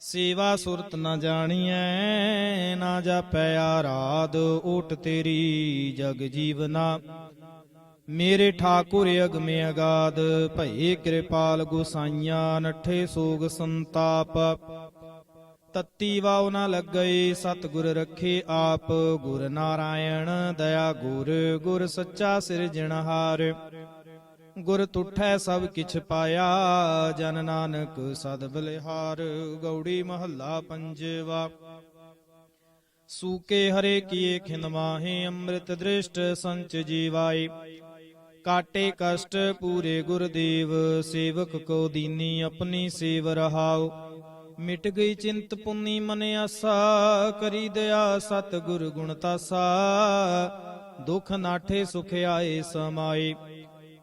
ਸੇਵਾ ਸੁਰਤ ਨਾ ਜਾਣੀਐ, ਨਾ ਜਾਪੈ ਆਰਾਧ ਓਟ ਤੇਰੀ ਜਗ ਜੀਵਨਾ। ਮੇਰੇ ਠਾਕੁਰ ਅਗਮੇ ਅਗਾਦ, ਭਏ ਕਿਰਪਾਲ ਗੁਸਾਈਆਂ, ਨਠੇ ਸੋਗ ਸੰਤਾਪ। ਤਤੀ ਵਾਉ ਨਾ ਲੱਗਈ ਸਤਿਗੁਰ ਰੱਖੇ ਆਪ। ਗੁਰ ਨਾਰਾਇਣ, ਦਇਆ ਗੁਰ ਗੁਰ ਸੱਚਾ ਸਿਰਜਣਹਾਰ। ਗੁਰ ਤੁਠੈ ਸਭ ਕਿਛ ਪਾਇਆ, ਜਨ ਨਾਨਕ ਸਦ ਬਲਿਹਾਰ, ਗੌੜੀ ਮਹੱਲਾ ਪੰਜਵਾ। ਸੂਕੇ ਹਰੇ ਕੀਏ ਖਿੰਦ ਅੰਮ੍ਰਿਤ ਦ੍ਰਿਸ਼ਟ ਸੰਚ ਜੀਵਾਈ ਕਾਟੇ ਕਸ਼ਟ ਪੂਰੇ ਗੁਰਦੇਵ, ਸੇਵਕ ਕੋ ਦੀਨੀ ਆਪਣੀ ਸੇਵ ਰਹਾਉ। ਮਿਟ ਗਈ ਚਿੰਤ ਪੁੰਨੀ ਮਨ ਆਸਾ, ਕਰੀ ਦਇਆ ਸਤ ਗੁਰ ਗੁਣ ਤਾਸਾ। ਦੁਖ ਨਾਠੇ ਸੁਖ ਆਏ ਸਮਾਏ।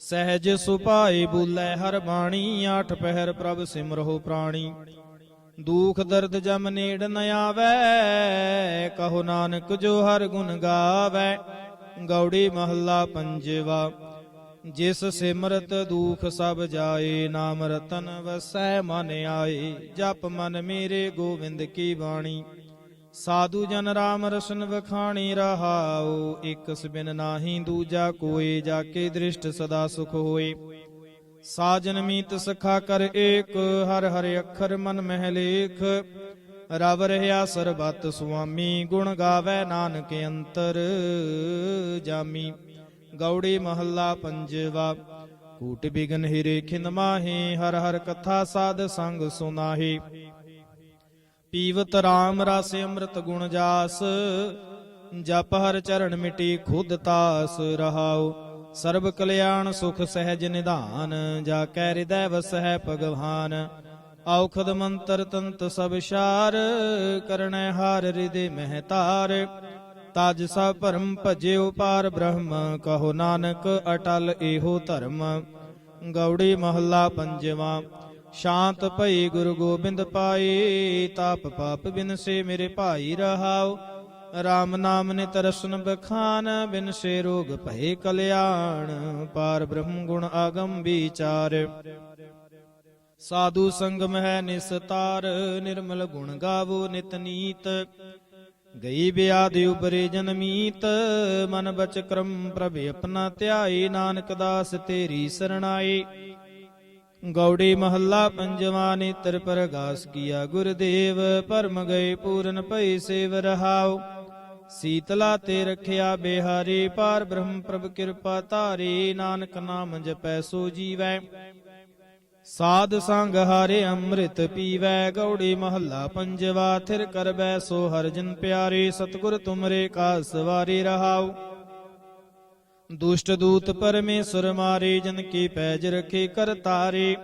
ਸਹਿਜ ਸੁਭਾਏ ਬੁਲੈ ਹਰ ਬਾਣੀ, ਆਠ ਪਹਿਰ ਪ੍ਰਭ ਸਿਮਰਹੁ ਪ੍ਰਾਣੀ। ਦੂਖ ਦਰਦ ਜਮ ਨੇੜ ਨ ਆਵੈ, ਕਹੋ ਨਾਨਕ ਜੋ ਹਰ ਗੁਣ ਗਾਵੈ। ਗੌੜੀ ਮਹੱਲਾ ਪੰਜਵਾ, ਜਿਸ ਸਿਮਰਤ ਦੁਖ ਸਭ ਜਾਏ, ਨਾਮ ਰਤਨ ਵਸੈ ਮਨ ਆਏ। ਜਪ ਮਨ ਮੇਰੇ ਗੋਵਿੰਦ ਕੀ ਬਾਣੀ। ਸਾਧੂ ਜਨ ਰਾਮ ਰਸਨ ਵਖਾਣੀ ਰਹਾਉ, ਇਕ ਬਿਨ ਨਾਹੀ ਦੂਜਾ ਕੋਏ, ਜਾ ਕੇ ਦ੍ਰਿਸ਼ਟ ਸਦਾ ਸੁਖ ਹੋਏ। ਸਾਜਨ ਮੀਤ ਸਖਾ ਕਰ ਏਕ, ਹਰ ਹਰ ਅੱਖਰ ਮਨ ਮਹਿ ਲੇਖ। ਰਵ ਰਹਾ ਸਰਬਤ ਸੁਆਮੀ, ਗੁਣ ਗਾਵੇ ਨਾਨਕ ਅੰਤਰ ਜਾਮੀ। ਗੌੜੀ ਮਹੱਲਾ ਪੰਜਵਾ, ਕੂਟ ਬਿਗਨ ਹਿਰੇ ਖਿੰਦ ਮਾਹੇ, ਹਰ ਹਰ ਕਥਾ ਸਾਧ ਸੰਗ ਸੁਨਾਹੀ। ਪੀਵਤ RAM ਰਸ ਅੰਮ੍ਰਿਤ ਗੁਣ ਜਾਸ, ਜਪ ਹਰ ਚਰਨ ਮਿਟੀ ਖੁਦ ਤਾਸ ਰਹਾਉ। ਸਰਬ ਕਲਿਆਣ ਸੁਖ ਸਹਿਜ ਨਿਧਾਨ, ਜਾ ਕੈ ਹਿਰਦੈ ਵਸਹਿ ਭਗਵਾਨ। ਔਖਦ ਮੰਤਰ ਤੰਤ ਸਭ ਸ਼ਾਰ ਕਰਣੈ ਹਾਰ ਹਿਰਦੇ ਮਹਿਤਾਰ। ਤਜ ਸਭ ਭਰਮ ਭਜਿਓ ਪਾਰ ਬ੍ਰਹਮ, ਕਹੋ ਨਾਨਕ ਅਟਲ ਇਹੋ ਧਰਮ। ਗੌੜੀ ਮਹੱਲਾ ਪੰਜਵਾ ਸ਼ਾਂਤ ਭਈ ਗੁਰੂ ਗੋਬਿੰਦ ਪਾਈ, ਤਾਪ ਪਾਪ ਬਿਨਸੇ ਮੇਰੇ ਭਾਈ ਰਹਾਉ। RAM ਨਾਮ ਨਿਤ ਰਸਨ ਬਖਾਨ ਬਿਨਸੇ ਰੋਗ ਭਏ ਕਲਿਆਣ। ਪਾਰ ਬ੍ਰਹਮ ਗੁਣ ਆਗਮ ਵਿਚਾਰ। ਸਾਧੂ ਸੰਗਮ ਹੈ ਨਿਸਤਾਰ, ਨਿਰਮਲ ਗੁਣ ਗਾਵੋ ਨਿਤ ਨੀਤ। ਗਈ ਬਿਆਦ ਉਬਰੇ ਜਨਮੀਤ ਮਨ ਬਚ ਕਰਮ ਪ੍ਰਭ ਆਪਣਾ ਧਿਆਏ। ਨਾਨਕ ਦਾਸ ਤੇਰੀ ਸਰਣਾਈ ਗੌੜੀ ਮਹੱਲਾ ਪੰਜਵਾ ਨੇਤਰ ਪ੍ਰਗਾਸ ਕੀਆ ਗੁਰਦੇਵ ਪਰਮ ਗਏ ਪੂਰਨ ਭਈ ਸੇਵ ਰਹਾਉ। ਸੀਤਲਾ ਤੇ ਰਖਿਆ ਬਿਹਾਰੀ, ਪਾਰ ਬ੍ਰਹਮ ਪ੍ਰਭ ਕਿਰਪਾ ਧਾਰੀ, ਨਾਨਕ ਨਾਮ ਜਪੈ ਸੋ ਜੀਵੈ। ਸਾਧ ਸੰਗ ਹਾਰੇ ਅੰਮ੍ਰਿਤ ਪੀਵੈ, ਗੌੜੀ ਮਹੱਲਾ ਪੰਜਵਾ, ਥਿਰ ਕਰਬੈ ਸੋ ਹਰ ਜਨ ਪਿਆਰੇ, ਸਤਿਗੁਰ ਤੁਮਰੇ ਕਾ ਸਵਾਰੀ ਰਹਾਉ। ਦੁਸ਼ਟ ਦੂਤ ਪਰਮੇਸ਼ਰ ਮਾਰੇ, ਜਨ ਕੀ ਪੈਜ ਰਖੇ ਕਰ ਤਾਰੇ।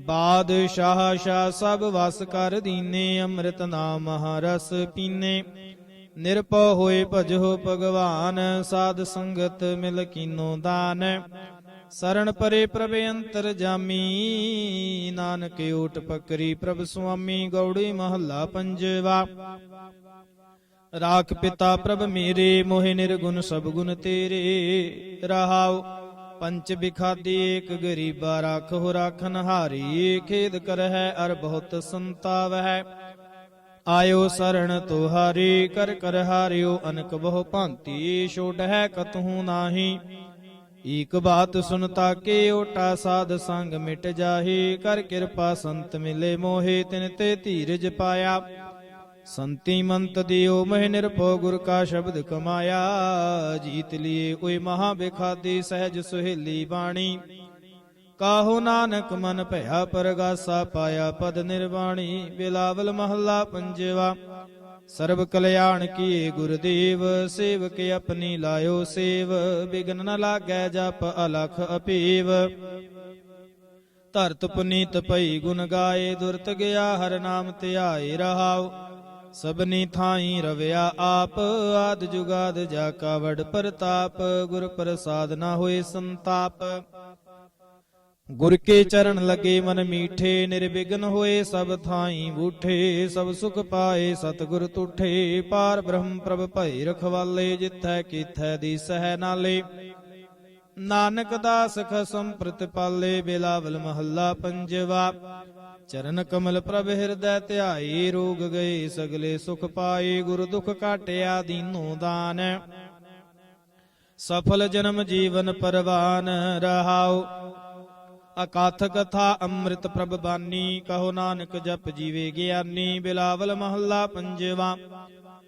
ਬਾਦਸ਼ਾਹ ਸ਼ਾ ਸਭ ਵਸ ਕਰ ਦੀਨੇ, ਅੰਮ੍ਰਿਤ ਨਾਮ ਰਸ ਪੀਨੇ। ਨਿਰਭਉ ਹੋਏ ਭਜੋ ਭਗਵਾਨ, ਸਾਧ ਸੰਗਤ ਮਿਲ ਕੀਨੋ ਦਾਨ। ਸਰਣ ਪਰੇ ਪ੍ਰਭ ਅੰਤਰ ਜਾਮੀ, ਨਾਨਕ ਓਟ ਪਕਰੀ ਪ੍ਰਭ ਸੁਆਮੀ, ਗੌੜੀ ਮਹੱਲਾ ਪੰਜਵਾ। ਰਾਖ ਪਿਤਾ ਪ੍ਰਭ ਮੇਰੇ, ਮੋਹਿ ਨਿਰਗੁਣ ਸਭ ਗੁਣ ਤੇਰੇ। ਰਹਾਉ ਪੰਚ ਬਿਖਾਦੀ ਏਕ ਗਰੀਬਾ ਰਾਖੋ ਰਾਖਨ ਹਾਰੀ। ਖੇਦ ਕਰਹਿ ਅਰ ਬਹੁਤ ਸੰਤਾਵ ਹੈ ਆਇਓ ਸਰਣ ਤੁਹਾਰੀ, ਕਰ ਕਰ ਹਾਰਿਓ ਅਨਕ ਬਹੁ ਭਾਂਤੀ। ਛੋਟ ਹੈ ਕਤਹੂ ਨਾਹੀ, ਈਕ ਬਾਤ ਸੁਨਤਾ ਕੇ ਓਟਾ ਸਾਧ ਸੰਗ ਮਿਟ ਜਾਹੀ। ਕਰ ਕਿਰਪਾ ਸੰਤ ਮਿਲੇ ਮੋਹੇ, ਤਿਨ ਤੇ ਧੀਰਜ ਪਾਇਆ। ਸੰਤੀ ਮੰਤ ਦਿਓ, ਮਹਿ ਨਿਰਭਉ ਗੁਰ ਕਾ ਸ਼ਬਦ ਕਮਾਇਆ। ਜੀਤ ਲਿਏ ਓਏ ਮਹਾ ਬਿਖਾਦੀ, ਸਹਿਜ ਸੁਹੇਲੀ ਬਾਣੀ। ਕਾਹੋ ਨਾਨਕ ਮਨ ਭਇਆ ਪਰਗਾਸਾ, ਪਾਇਆ ਪਦ ਨਿਰਵਾਣੀ। ਬਿਲਾਵਲ ਮਹੱਲਾ ਪੰਜਵਾ, ਸਰਬ ਕਲਿਆਣ ਕੀਏ ਗੁਰਦੇਵ, ਸੇਵਕ ਆਪਣੀ ਲਾਇਓ ਸੇਵ। ਬਿਗਨ ਨ ਲਾਗੈ ਜਪ ਅਲਖ ਅਪੀਵ। ਧਰਤ ਪੁਨੀਤ ਪਈ ਗੁਣ ਗਾਏ, ਦੁਰਤ ਗਿਆ ਹਰ ਨਾਮ ਧਿਆਏ ਰਹਾਉ। ਸਭਨੀ ਥਾਈ ਰਵਿਆ ਆਪ, ਆਦ ਜੁਗਾਦ ਜਾ ਕਾ ਵਡ ਪ੍ਰਤਾਪ, ਗੁਰ ਪ੍ਰਸਾਦ ਨਾ ਹੋਏ ਸੰਤਾਪ। ਗੁਰ ਕੇ ਚਰਨ ਲਗੇ ਮਨ ਮੀਠੇ, ਨਿਰਵਿਘਨ ਹੋਏ ਸਭ ਥਾਈ ਬੂਠੇ, ਸਭ ਸੁਖ ਪਾਏ ਸਤਿਗੁਰ ਤੁਠੇ। ਪਾਰ ਬ੍ਰਹਮ ਪ੍ਰਭ ਭਈ ਰਖਵਾਲੇ, ਜਿਥੈ ਕੀਥੈ ਦੀ ਸਹਿ ਨਾਲੇ। ਨਾਨਕ ਦਾਸ ਖਸਮ ਪ੍ਰਤਪਾਲੇ ਬਿਲਾਵਲ ਮਹੱਲਾ ਪੰਜਵਾ। ਚਰਨ ਕਮਲ ਪ੍ਰਭ ਹਿਰਦੈ ਧਿਆਈ, ਰੋਗ ਗਏ ਸਗਲੇ ਸੁਖ ਪਾਏ ਗੁਰ ਦੁਖ ਕਾਟਿਆ ਦੀਨੋ ਦਾਨ। ਸਫਲ ਜਨਮ ਜੀਵਨ ਪਰਵਾਨ ਰਹਾਉ। ਅਕਾਥ ਕਥਾ ਅੰਮ੍ਰਿਤ ਪ੍ਰਭ ਬਾਨੀ, ਕਹੋ ਨਾਨਕ ਜਪ ਜੀਵੇ ਗਿਆਨੀ, ਬਿਲਾਵਲ ਮਹੱਲਾ ਪੰਜਵਾ।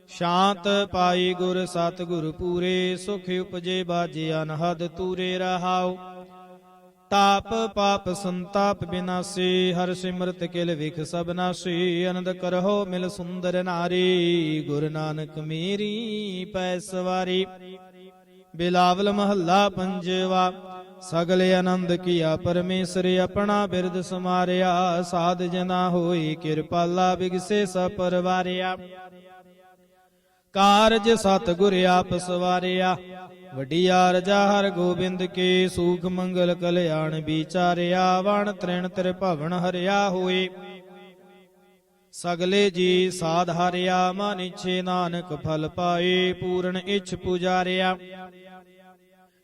ਸ਼ਾਂਤ ਪਾਈ ਗੁਰ ਸਤ ਗੁਰ ਪੂਰੇ, ਸੁਖ ਉਪਜੇ ਬਾਜੇ ਅਨਹਦ ਤੂਰੇ ਰਹਾਉ। ਤਾਪ ਪਾਪ ਸੰਤਾਪ ਬਿਨਾਸੀ ਹਰ ਸਿਮਰਤ ਕਿਲ ਵਿਖ ਸਭ ਨਾਸੀ। ਅਨੰਦ ਕਰਹੁ ਮਿਲ ਸੁੰਦਰ ਨਾਰੀ, ਗੁਰ ਨਾਨਕ ਮੇਰੀ ਪੈ ਸਵਾਰੀ। ਬਿਲਾਵਲ ਮਹੱਲਾ ਪੰਜਵਾ, ਸਗਲੇ ਆਨੰਦ ਕੀਆ ਪਰਮੇਸ਼ਰ ਆਪਣਾ ਬਿਰਦ ਸਮਾਰਿਆ। ਸਾਧ ਜਨਾ ਹੋਈ ਕਿਰਪਾਲਾ ਬਿਗਸੇ ਸ ਪਰਵਾਰਿਆ ਕਾਰਜ ਸਤ ਗੁਰ ਆਪ ਸਵਾਰਿਆ। ਵਡਿਆਰ ਜਾ ਹਰ ਗੋਬਿੰਦ ਕੇ ਸੂਖ ਮੰਗਲ ਕਲਿਆਣ ਵਿਚਾਰਿਆ, ਵਣ ਤ੍ਰਿਣ ਤ੍ਰਿ ਭਵਨ ਹਰਿਆ ਹੋਏ। ਸਗਲੇ ਜੀ ਸਾਧ ਹਰਿਆ, ਮਨ ਇਛੇ ਨਾਨਕ ਫਲ ਪਾਏ, ਪੂਰਨ ਇਛ ਪੁਜਾਰਿਆ।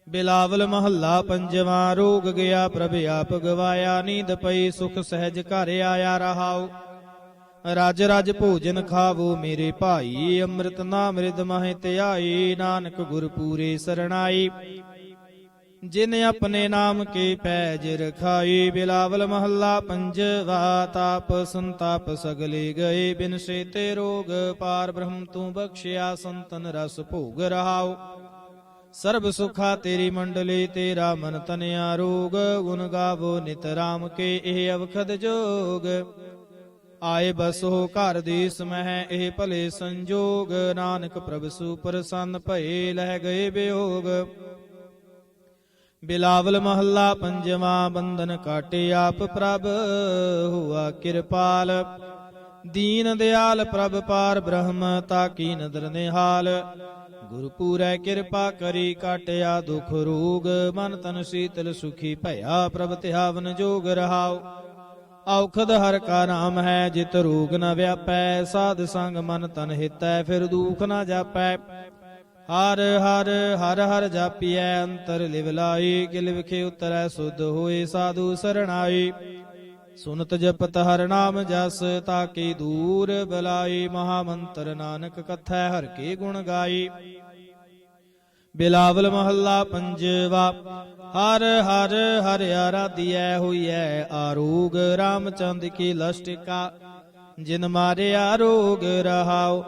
ਬਿਲਾਵਲ ਮਹੱਲਾ ਪੰਜਵਾ, ਰੋਗ ਗਿਆ ਪ੍ਰਭ ਆਪ ਗਵਾਇਆ, ਨੀਂਦ ਪਈ ਸੁਖ ਸਹਿਜ ਘਰ ਆਇਆ ਰਹਾਉ। ਰਜ ਰਜ ਭੋਜਨ ਖਾਵੋ ਮੇਰੇ ਭਾਈ, ਅੰਮ੍ਰਿਤ ਨਾਮ ਰਿਦ ਮਹਿ ਧਿਆਈ ਨਾਨਕ ਗੁਰ ਪੂਰੇ ਸਰਣਾਈ ਜਿਨ ਆਪਣੇ ਨਾਮ ਕੇ ਪੈਜ ਰਖਾਈ ਬਿਲਾਵਲ ਮਹੱਲਾ ਪੰਜਵਾ, ਤਾਪ ਸੰਤਾਪ ਸਗਲੇ ਗਏ, ਬਿਨ ਸੇ ਤੇ ਰੋਗ ਪਾਰ ਬ੍ਰਹਮ ਤੂੰ ਬਖਸ਼ਿਆ, ਸੰਤਨ ਰਸ ਭੋਗ ਰਹਾਓ। ਸਰਬ ਸੁਖਾ ਤੇਰੀ ਮੰਡਲੀ, ਤੇਰਾ ਮਨ ਤਨਿਆ ਰੋਗ, ਗੁਣ ਗਾਵੋ ਨਿਤ ਰਾਮ ਕੇ, ਇਹ ਅਵਖਦ ਜੋਗ। ਆਏ ਬਸੋ ਘਰ ਦੀ ਸਮਹਿ ਇਹ ਭਲੇ ਸੰਜੋਗ। ਨਾਨਕ ਪ੍ਰਭ ਸੁਪਰਸੰਨ ਭਏ ਲਹਿ ਗਏ ਬਿਯੋਗ ਬਿਲਾਵਲ ਮਹੱਲਾ ਪੰਜਵਾ, ਬੰਧਨ ਕਾਟੇ ਆਪ ਪ੍ਰਭ, ਹੁਆ ਕਿਰਪਾਲ। ਦੀਨ ਦਿਆਲ ਪ੍ਰਭ ਪਾਰ ਬ੍ਰਹਮ ਤਾਕੀ ਨਦਰ ਨਿਹਾਲ। ਗੁਰ ਪੂਰੈ ਕਿਰਪਾ ਕਰੀ ਕਾਟਿਆ ਦੁਖ ਰੋਗ, ਮਨ ਤਨ ਸੀਤਲ ਸੁਖੀ ਭਇਆ ਪ੍ਰਭ ਧਿਆਵਨ ਜੋਗ ਰਹਾਓ ਔਖਦ ਹਰ ਕਾ ਨਾਮ ਹੈ, ਜਿਤ ਰੋਗ ਨ ਵਿਆਪੈ, ਸਾਧ ਸੰਗ ਮਨ ਤਨ ਹਿਤੈ, ਫਿਰ ਦੂਖ ਨ ਜਾਪੈ। ਹਰ ਹਰ ਹਰ ਹਰ ਜਾਪੀਐ, ਅੰਤਰ ਲਿਵ ਲਾਈ, ਕਿਲ ਵਿਖੇ ਉਤਰੈ, ਸੁਧ ਹੋਏ ਸਾਧੂ ਸਰਣਾਈ। ਸੁਨਤ ਜਪਤ ਹਰ ਨਾਮ ਜਸ ਤਾਕੀ ਦੂਰ ਬਲਾਈ, ਮਹਾ ਮੰਤਰ ਨਾਨਕ ਕਥੈ, ਹਰ ਕੇ ਗੁਣ ਗਾਈ। ਬਿਲਾਵਲ ਮਹੱਲਾ ਪੰਜਵਾ, ਹਰ ਹਰ ਹਰ ਆਰਾਧਿਐ ਹੋਈਐ ਆਰੋਗ ਰਾਮਚੰਦ ਕੀ ਲਸ਼ਟਿਕਾ, ਜਿਨ ਮਾਰਿਆ ਰੋਗ ਰਹਾਉ,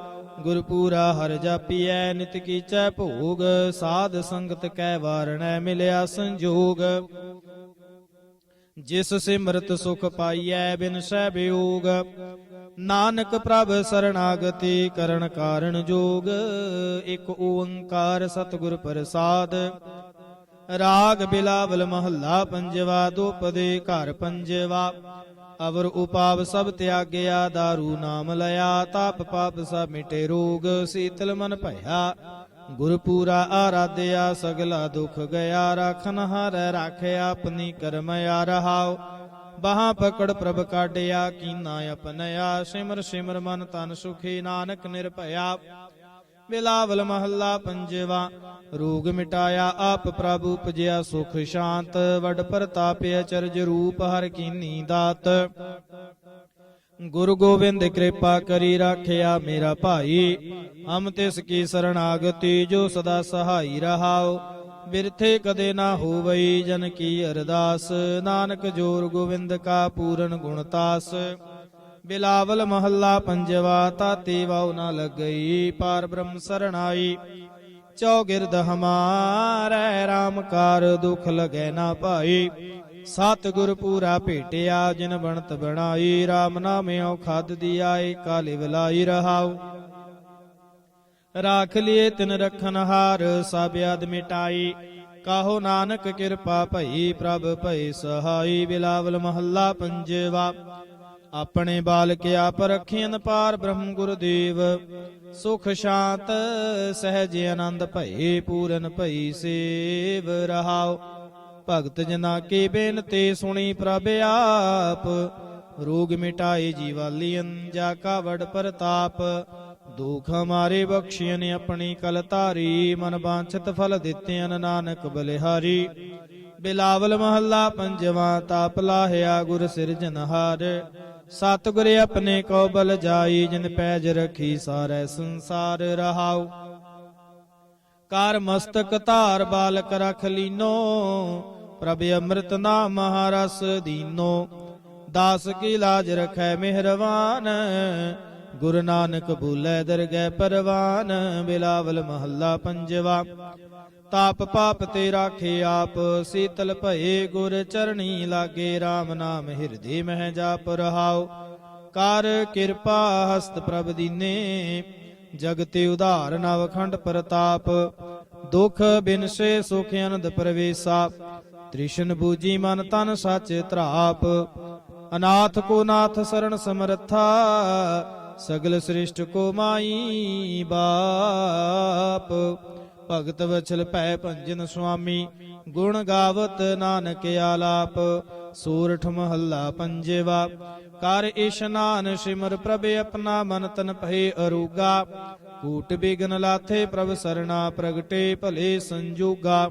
ਗੁਰਪੂਰਾ ਹਰ ਜਾਪੀਐ ਨਿਤ ਕੀਚੈ ਭੋਗ, ਸਾਧ ਸੰਗਤ ਕੈ ਵਾਰਣੈ ਮਿਲਿਆ ਸੰਜੋਗ। ਜਿਸ ਸਿਮਰਤ ਸੁਖ ਪਾਈਐ, ਬਿਨ ਸਹਿ ਬਿਯੋਗ ਨਾਨਕ ਪ੍ਰਭ ਸਰਣਾਗਤੀ ਕਰਨ ਕਾਰਣ ਜੋਗ। ਇਕ ਓੰਕਾਰ ਸਤਿਗੁਰ ਪ੍ਰਸਾਦ। ਰਾਗ ਬਿਲਾਵਲ ਮਹੱਲਾ ਪੰਜਵਾ ਦੁਪਦੇ ਘਰ ਪੰਜਵਾ। ਅਵਰ ਉਪਾਵ ਸਭ ਤਿਆਗਿਆ दारू ਨਾਮ ਲਿਆ, ਤਾਪ ਪਾਪ ਸਭ ਮਿਟੇ ਰੋਗ। ਸੀਤਲ ਮਨ ਭਇਆ ਗੁਰਪੂਰਾ ਆਰਾਧਿਆ, ਸਗਲਾ ਦੁਖ ਗਿਆ, ਰਖਨ ਹਰ ਰਾਖਿਆ ਆਪਣੀ ਕਰਮ ਆ ਬਾਹਾਂ ਪਕੜ ਪ੍ਰਭ ਕਾਢਿਆ, ਕੀਨਾ ਆਪਨਿਆ ਸਿਮਰ ਸਿਮਰ ਮਨ ਤਨ ਸੁਖੀ, ਨਾਨਕ ਨਿਰਭਇਆ। ਬਿਲਾਵਲ ਮਹੱਲਾ ਪੰਜਵਾ, ਰੋਗ ਮਿਟਾਇਆ, ਆਪ ਪ੍ਰਭ ਉਪਜਿਆ, ਸੁਖ ਸ਼ਾਂਤ। ਵਡ ਪ੍ਰਤਾਪਿ ਅਚਰਜ ਰੂਪ ਹਰ ਕੀਨੀ ਦਾਤ। ਗੁਰੂ ਗੋਬਿੰਦ ਕਿਰਪਾ ਕਰੀ ਰਾਖਿਆ ਮੇਰਾ ਭਾਈ। ਹਮ ਤਿਸ ਕੀ ਸਰਣਾਗਤੀ ਜੋ ਸਦਾ ਸਹਾਈ ਰਹਾਓ ਬਿਰਥੇ ਕਦੇ ਨਾ ਹੋਵਈ ਜਨ ਕੀ ਅਰਦਾਸ। ਨਾਨਕ ਜੋਰ ਗੋਬਿੰਦ ਕਾ ਪੂਰਨ ਗੁਣਤਾਸ ਬਿਲਾਵਲ ਮਹੱਲਾ ਪੰਜਵਾ, ਤਾਤੇ ਵਾਉ ਨਾ ਲੱਗਈ, ਪਾਰ ਬ੍ਰਹਮ ਸਰਣਾਈ ਚੌਗਿਰਦ ਹਮਾਰੈ RAM ਕਾਰ ਦੁਖ ਲਗੈ ਨਾ ਭਾਈ। ਸਤਿਗੁਰ ਪੂਰਾ ਭੇਟਿਆ, ਜਿਨ ਬਣਤ ਬਣਾਈ RAM ਨਾਮਿਓ ਖਾਦ ਦਿਆਏ ਕਾਲੇ ਵਿਲਾਈ ਰਹਾਉ। ਰਾਖ ਲਿਏ ਤਿਨ ਰਖਨ ਹਾਰ, ਸਭ ਅਦ ਮਿਟਾਈ। ਕਾਹੋ ਨਾਨਕ ਕਿਰਪਾ ਭਈ, ਪ੍ਰਭ ਭਈ ਸਹਾਈ, ਬਿਲਾਵਲ ਮਹੱਲਾ ਪੰਜਵਾ। ਆਪਣੇ ਬਾਲਕ ਆਪ ਰਖੀਨ ਪਾਰ ਬ੍ਰਹਮ ਗੁਰਦੇਵ। ਸੁਖ ਸ਼ਾਂਤ, ਸਹਿਜ ਆਨੰਦ ਭਈ, ਪੂਰਨ ਭਈ ਸੇਵ ਰਹਾਓ ਭਗਤ ਜਨਾ ਕੀ ਬੇਨਤੀ ਸੁਣੀ ਪ੍ਰਭ ਆਪ। ਰੋਗ ਮਿਟਾਏ ਜੀਵਾਲੀਨ ਜਾ ਕਾ ਵਡ ਪ੍ਰਤਾਪ। ਦੁਖ ਹਮਾਰੇ ਬਖਸ਼ੀਨ ਆਪਣੀ ਕਲ ਧਾਰੀ। ਮਨ ਬਾਂਛਤ ਫਲ ਦਿੱਤਿਆਨ ਨਾਨਕ ਬਲਿਹਾਰੀ। ਬਿਲਾਵਲ ਮਹੱਲਾ ਪੰਜਵਾਂ ਤਾਪ ਲਾਹਿਆ ਗੁਰ ਸਿਰਜਨਹਾਰ ਸਤਿਗੁਰ ਆਪਣੇ ਕੋ ਬਲ ਜਾਈ, ਜਿਨ ਪੈਜ ਰਖੀ ਸਾਰੇ ਸੰਸਾਰ ਰਹਾਉ। ਕਰ ਮਸਤਕ ਧਾਰ ਬਾਲਕ ਰਖ ਲੀਨੋ। ਪ੍ਰਭ ਅੰਮ੍ਰਿਤ ਨਾਮ ਮਹਾਰਸ ਦੀਨੋ। ਦਾਸ ਕੀ ਲਾਜ ਰਖੈ ਮਿਹਰਵਾਨ, ਗੁਰੂ ਨਾਨਕ ਬੁਲੇ ਦਰਗਹਿ ਪਰਵਾਨ, ਬਿਲਾਵਲ ਮਹੱਲਾ ਪੰਜਵਾ। ਤਾਪ ਪਾਪ ਤੇ ਰਾਖੇ ਆਪ, ਸੀਤਲ ਭਏ ਗੁਰ ਚਰਣੀ ਲਾਗੇ RAM ਨਾਮ ਹਿਰਦੇ ਮਹਿ ਜਾਪ ਰਹਾਓ ਕਰ ਕਿਰਪਾ ਹਸਤ ਪ੍ਰਭ ਦੀਨੇ ਜਗਤੇ ਉਧਾਰ ਨਵਖੰਡ ਪ੍ਰਤਾਪ। ਦੁਖ ਬਿਨਸੇ ਸੁਖ ਅਨੰਦ ਪ੍ਰਵੇਸਾ। ਤ੍ਰਿਸ਼ਨ ਬੂਜੀ ਮਨ ਤਨ ਸੱਚ ਧਰਾਪ ਅਨਾਥ ਕੋ ਨਾਥ ਸਰਣ ਸਮਰਥਾ, ਸਗਲ ਸ੍ਰਿਸ਼ਟ ਕੋ ਮਾਈ ਬਾਪ। ਭਗਤ ਵਚਲ ਭੈ ਭੰਜਨ ਸੁਆਮੀ, ਗੁਣ ਗਾਵਤ ਨਾਨਕ ਆਲਾਪ। ਸੂਰਠ ਮਹੱਲਾ ਪੰਜੇਵਾ, ਕਰ ਇਸ਼ਨਾਨ ਸਿਮਰ ਪ੍ਰਭ ਆਪਣਾ ਮਨ ਤਨ ਭਏ ਅਰੂਗਾ। ਕੂਟ ਬਿਗਨ ਲਾਥੇ ਪ੍ਰਭ ਸਰਣਾ ਪ੍ਰਗਟੇ ਭਲੇ ਸੰਜੋਗਾ।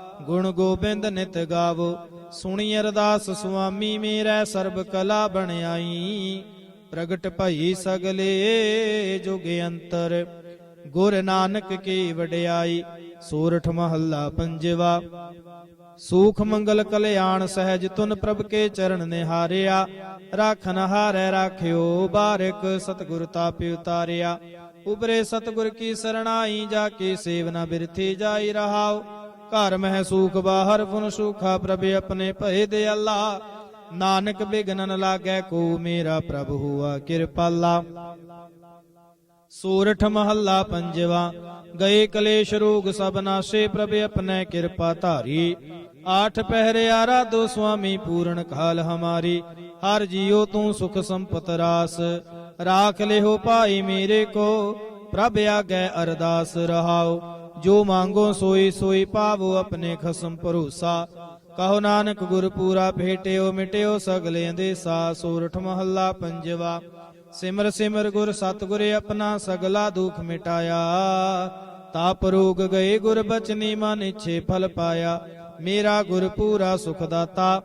ਗੁਣ ਗੋਬਿੰਦ ਨਿਤ ਗਾਵੋ, ਸੁਣੀ ਅਰਦਾਸ ਸੁਆਮੀ ਮੇਰਾ ਸਰਬ ਕਲਾ ਬਣਾਈ। ਪ੍ਰਗਟ ਭਈ ਸਗਲੇ ਜੁਗ ਅੰਤਰ, ਗੁਰ ਨਾਨਕ ਕੀ ਵਡਿਆਈ, ਸੂਰਠ ਮਹੱਲਾ ਪੰਜਵਾ। ਸੂਖ ਮੰਗਲ ਕਲਿਆਣ ਸਹਿਜ ਤੁਨ ਪ੍ਰਭ ਕੇ ਚਰਨ ਨਿਹਾਰਿਆ, ਰਾਖਨ ਹਾਰੈ ਰਾਖਿਓ ਬਾਰਿਕ ਸਤਿਗੁਰ ਤਾਪਿ ਉਤਾਰਿਆ। ਉਬਰੇ ਸਤਿਗੁਰ ਕੀ ਸਰਣਾਈ, ਜਾ ਕੇ ਸੇਵਨਾ ਬਿਰਥੀ ਜਾਈ ਰਹਾਓ। ਘਰ ਮਹਿ ਸੂਖ ਬਾਹਰ ਪੁਨ ਸੂਖਾ ਪ੍ਰਭ ਆਪਣੇ ਭਏ ਦੇ ਅੱਲਾ। ਨਾਨਕ ਬਿਗਨ ਨ ਲਾਗੈ ਕੋ ਮੇਰਾ ਪ੍ਰਭ ਹੁਆ ਕਿਰਪਾਲਾ। ਸੂਰਠ ਮਹੱਲਾ ਪੰਜਵਾ, ਗਏ ਕਲੇਸ਼ ਰੋਗ ਸਭ ਨਾਸੇ ਪ੍ਰਭ ਆਪਣੇ ਕਿਰਪਾ ਧਾਰੀ। ਆਠ ਪਹਿਰੇ ਆਰਾ ਦੋ ਸੁਆਮੀ ਪੂਰਨ ਕਾਲ ਹਮਾਰੀ। ਹਰ ਜੀਉ ਤੂੰ ਸੁਖ ਸੰਪਤ ਰਾਸ। ਰਾਖ ਲਿਓ ਭਾਈ ਮੇਰੇ ਕੋ, ਪ੍ਰਭ ਆਗੈ ਅਰਦਾਸ ਰਹਾਓ ਜੋ ਮੰਗੋ ਸੋਈ ਸੋਈ ਪਾਵੋ ਆਪਣੇ ਖਸਮ ਭਰੋਸਾ। ਕਹੋ ਨਾਨਕ ਗੁਰ ਪੂਰਾ ਭੇਟਿਓ ਮਿਟਿਓ ਸਗਲੇ ਅੰਦੇਸਾ ਸੂਰਠ ਮਹੱਲਾ ਪੰਜਵਾ। ਸਿਮਰ ਸਿਮਰ ਗੁਰ ਸਤਿਗੁਰ ਆਪਣਾ ਸਗਲਾ ਦੁਖ ਮਿਟਾਇਆ। ਤਾਪ ਰੋਗ ਗਏ ਗੁਰ ਬਚਨੀ ਮਨ ਇਛੇ ਫਲ ਪਾਇਆ। ਮੇਰਾ ਗੁਰ ਪੂਰਾ ਸੁਖ ਦਾਤਾ।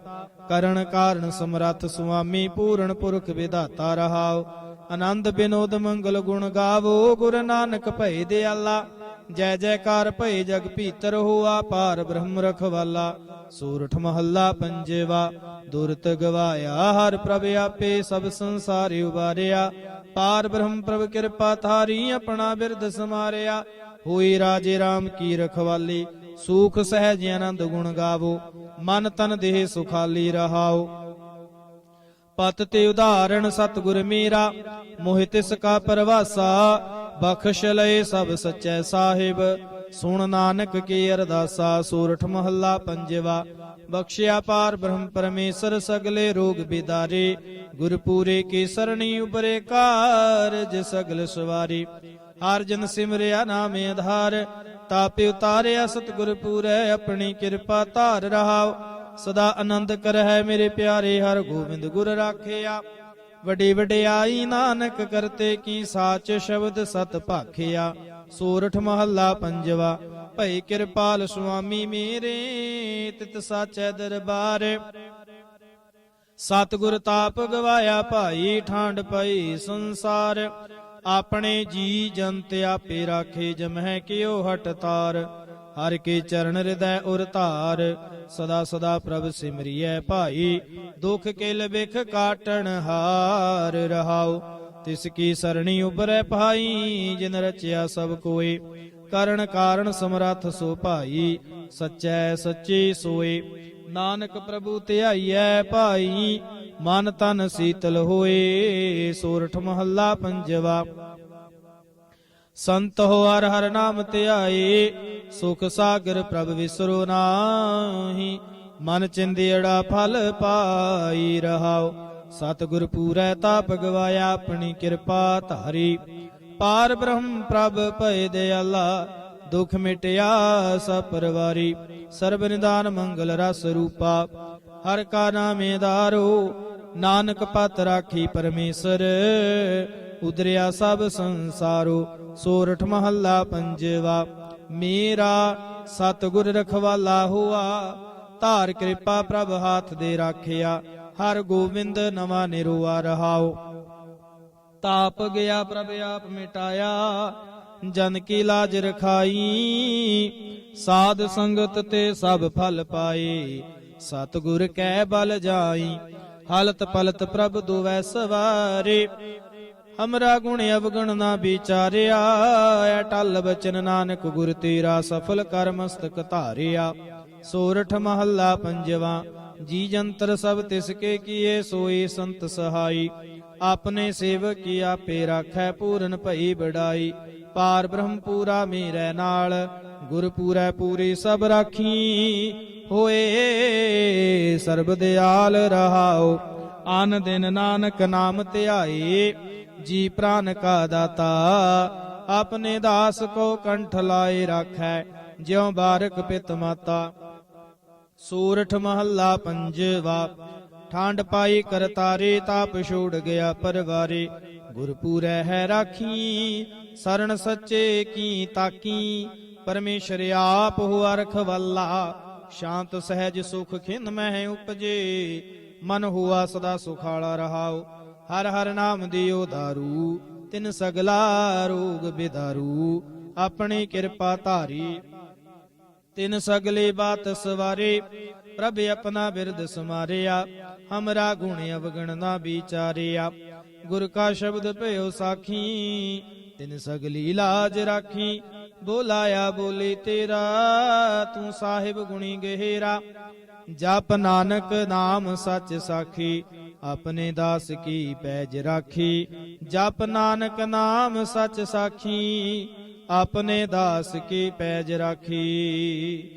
ਕਰਨ ਕਾਰਨ ਸਮਰੱਥ ਸੁਆਮੀ ਪੂਰਨ ਪੁਰਖ ਵਿਧਾਤਾ ਰਹਾਓ। ਆਨੰਦ ਬਿਨੋਦ ਮੰਗਲ ਗੁਣ ਗਾਵੋ ਗੁਰ ਨਾਨਕ ਭਏ ਦਿਆਲਾ। ਜੈ ਜੈਕਾਰ ਭਏ ਜਗ ਭੀਤਰ ਹੋਆ ਪਾਰ ਬ੍ਰਹਮ ਰਖਵਾਲਾ। ਸੂਰਠ ਮਹੱਲਾ ਪੰਜਵਾ, ਦੁਰਤ ਗਵਾਇਆ, ਹਰ ਪ੍ਰਭ ਆਪੇ ਸਭ ਸੰਸਾਰ ਉਬਾਰਿਆ। ਪਾਰ ਬ੍ਰਹਮ ਪ੍ਰਭ ਕਿਰਪਾ ਧਾਰੀ, ਆਪਣਾ ਬਿਰਦ ਸਮਾਰਿਆ। ਹੋਈ ਰਾਜੇ RAM ਕੀ ਰਖਵਾਲੀ, ਸੂਖ ਸਹਿਜ ਆਨੰਦ ਗੁਣ ਗਾਵੋ। ਮਨ ਤਨ ਦੇਹ ਸੁਖਾਲੀ ਰਹਾਓ। ਪਤ ਤੇ ਉਦਾਹਰਣ ਸਤਿਗੁਰ ਮੇਰਾ, ਮੋਹਿ ਤਿਸ ਕਾ ਪਰਵਾਸਾ ਬਖਸ਼ ਲਏ ਸਭ ਸੱਚੇ ਸਾਹਿਬ। ਸੁਣ ਨਾਨਕ ਕੀ ਅਰਦਾਸਾ, ਸੂਰਠ ਮਹੱਲਾ ਪੰਜਵਾ। ਬਖਸ਼ਿਆ ਪਾਰ ਬ੍ਰਹਮ ਪਰਮੇਸ਼ਰ, ਸਗਲੇ ਰੋਗ ਬਿਦਾਰੇ। ਗੁਰਪੂਰੇ ਕੀ ਸਰਣੀ ਉਬਰੇ ਕਾਰਜ, ਸਗਲ ਸਵਾਰੀ। ਹਰ ਜਨ ਸਿਮਰਿਆ ਨਾਮ ਆਧਾਰ। ਤਾਪੇ ਉਤਾਰਿਆ ਸਤਿਗੁਰ ਪੂਰੈ, ਆਪਣੀ ਕਿਰਪਾ ਧਾਰ ਰਹਾਉ। ਸਦਾ ਆਨੰਦ ਕਰਹਿ ਮੇਰੇ ਪਿਆਰੇ, ਹਰ ਗੋਬਿੰਦ ਗੁਰ ਰਾਖਿਆ। ਵੱਡੀ ਵਡਿਆਈ ਨਾਨਕ ਕਰਤੇ ਕੀ ਸਾਚ ਸ਼ਬਦ ਸਤ ਭਾਖਿਆ, ਸੋਰਠ ਮਹੱਲਾ ਪੰਜਵਾ, ਭਈ ਕਿਰਪਾਲ ਸੁਆਮੀ ਮੇਰੇ, ਤਿਤ ਸਾਚੈ ਦਰਬਾਰ। ਸਤਿਗੁਰ ਤਾਪ ਗਵਾਇਆ ਭਾਈ ਠਾਂਡ ਪਈ ਸੰਸਾਰ। ਆਪਣੇ ਜੀ ਜੰਤ ਆਪੇ ਰਾਖੇ, ਜਮਹਿ ਕਿਉ ਹਟ ਤਾਰ। ਹਰ ਕੇ ਚਰਨ ਹਿਰਦੈ ਉਰ ਧਾਰ, ਸਦਾ ਸਦਾ ਪ੍ਰਭ ਸਿਮਰਿਐ ਭਾਈ, ਦੁਖ ਕੇ ਲਬਿਖ ਕਾਟਣ ਹਾਰ ਰਹਾਉ। ਤਿਸ ਕੀ ਸਰਣੀ ਉਬਰੈ ਭਾਈ, ਜਿਨ ਰਚਿਆ ਸਭ ਕੋਏ ਕਰਨ ਕਾਰਨ ਸਮਰੱਥ ਸੋ ਭਾਈ, ਸਚੈ ਸੱਚੀ ਸੋਏ ਨਾਨਕ ਪ੍ਰਭੂ ਧਿਆਈਐ ਭਾਈ, ਮਨ ਤਨ ਸੀਤਲ ਹੋਏ ਸੋਰਠ ਮਹੱਲਾ ਪੰਜਵਾ ਸੰਤ ਹੋ ਹਰ ਹਰ ਨਾਮ ਧਿਆਏ ਸੁਖ ਸਾਗਰ ਪ੍ਰਭ ਵਿਸਰੋ ਨਾਹੀ, ਮਨ ਚਿੰਦੇੜਾ ਫਲ ਪਾਈ ਰਹਾਉ ਸਤਿਗੁਰ ਪੂਰੈ ਤਾਪ ਗਵਾਇਆ ਆਪਣੀ ਕਿਰਪਾ ਧਾਰੀ। ਪਾਰ ਬ੍ਰਹਮ ਪ੍ਰਭ ਭਏ ਦਿਆਲਾ, ਦੁਖ ਮਿਟਿਆ ਸਭ ਪਰਵਾਰੀ। ਸਰਬ ਨਿਦਾਨ ਮੰਗਲ ਰਸ ਰੂਪਾ, ਹਰ ਕਾ ਨਾਮੇ ਦਾਰੋ, ਨਾਨਕ ਪਤ ਰਾਖੀ ਪਰਮੇਸ਼ਰ। ਉਦਰਿਆ ਸਭ ਸੰਸਾਰੋ, ਸੋਰਠ ਮਹੱਲਾ ਪੰਜਵਾ। ਮੇਰਾ ਸਤਿਗੁਰ ਰਖਵਾਲਾ ਹੁਆ, ਧਾਰ ਕਿਰਪਾ ਪ੍ਰਭ ਹਾਥ ਦੇ ਰਾਖਿਆ, ਹਰ ਗੋਬਿੰਦ ਨਵਾਂ ਨਿਰਵਾ ਰਹਾਓ। ਤਾਪ ਗਿਆ ਪ੍ਰਭ, ਆਪ ਮਿਟਾਇਆ, ਜਨ ਕੀ ਲਾਜ ਰਖਾਈ, ਸਾਧ ਸੰਗਤ ਤੇ ਸਭ ਫਲ ਪਾਏ। ਸਤਿਗੁਰ ਕੈ ਬਲ ਜਾਈ, ਹਲਤ ਪਲਤ ਪ੍ਰਭ ਦੁਵੈ ਸਵਾਰੇ। ਹਮਰਾ ਗੁਣ ਅਵਗਣ ਨਾ ਵਿਚਾਰਿਆ ਅਟਲ ਬਚਨ ਨਾਨਕ ਗੁਰ ਤੇਰਾ ਸਫਲ ਕਰ ਮਸਤਕ ਧਾਰਿਆ। ਸੋਰਠ ਮਹੱਲਾ ਪੰਜਵਾ, ਜੀ ਜੰਤਰ ਸਭ ਤਿਸ ਕੇ ਕੀਏ ਸੋਈ ਸੰਤ ਸਹਾਈ। ਆਪਣੇ ਸੇਵਕ ਕੀ ਆਪੇ ਰਾਖੈ ਪੂਰਨ ਭਈ ਬੜਾਈ ਪਾਰ ਬ੍ਰਹਮ ਪੂਰਾ ਮੇਰੇ ਨਾਲ ਗੁਰ ਪੂਰੈ ਪੂਰੀ ਸਭ ਰਾਖੀ। ਹੋਏ ਸਰਬ ਦਿਆਲ ਰਹਾਉ ਆਨ ਦਿਨ ਨਾਨਕ ਨਾਮ ਧਿਆਏ। ਜੀ ਪ੍ਰਾਨ ਕਾ ਦਾਤਾ, ਆਪਣੇ ਦਾਸ ਕੋ ਕੰਠ ਲਾਏ ਰਾਖੈ, ਜਿਉ ਬਾਰਕ ਪਿਤ ਮਾਤਾ। ਸੂਰਠ ਮਹੱਲਾ ਪੰਜਵਾ ਠਾਂਡ ਪਾਈ ਕਰਤਾਰੇ ਤਾਪ ਛੋੜ ਗਿਆ ਪਰਵਾਰੇ। ਗੁਰਪੂਰੈ ਹੈ ਰਾਖੀ ਸਰਣ ਸੱਚੇ ਕੀ ਤਾਕੀ। ਪਰਮੇਸ਼ਰ ਆਪ ਹੁਆ ਰਖਵਾਲਾ ਸ਼ਾਂਤ ਸਹਿਜ ਸੁਖ ਖਿੰਦ ਮਹਿ ਉਪਜੇ। ਮਨ ਹੁਆ ਸਦਾ ਸੁਖਾਲਾ ਰਹਾਓ ਹਰ ਹਰ ਨਾਮ ਦਿਓ ਦਾਰੂ, ਤਿਨ ਸਗਲਾ ਰੋਗ ਬਿਦਾਰੂ। ਆਪਣੀ ਕਿਰਪਾ ਧਾਰੀ, ਤਿਨ ਸਗਲੇ ਬਾਤ ਸਵਾਰੇ। ਪ੍ਰਭ ਆਪਣਾ ਬਿਰਦ ਸਮਾਰਿਆ, ਹਮਰਾ ਗੁਣ ਅਵਗਣ ਨਾ ਵਿਚਾਰਿਆ। ਗੁਰ ਕਾ ਸ਼ਬਦ ਭਇਓ ਸਾਖੀ, ਤਿਨ ਸਗਲੀ ਲਾਜ ਰਾਖੀ। ਬੋਲਾਇਆ ਬੋਲੇ ਤੇਰਾ, ਤੂੰ ਸਾਹਿਬ ਗੁਣੀ ਗਹਿਰਾ। ਜਪ ਨਾਨਕ ਨਾਮ ਸੱਚ ਸਾਖੀ ਆਪਣੇ ਦਾਸ ਕੀ ਪੈਜ ਰਾਖੀ? ਜਪ ਨਾਨਕ ਨਾਮ ਸਚ ਸਾਖੀ, ਆਪਣੇ ਦਾਸ ਕੀ ਪੈਜ ਰਾਖੀ?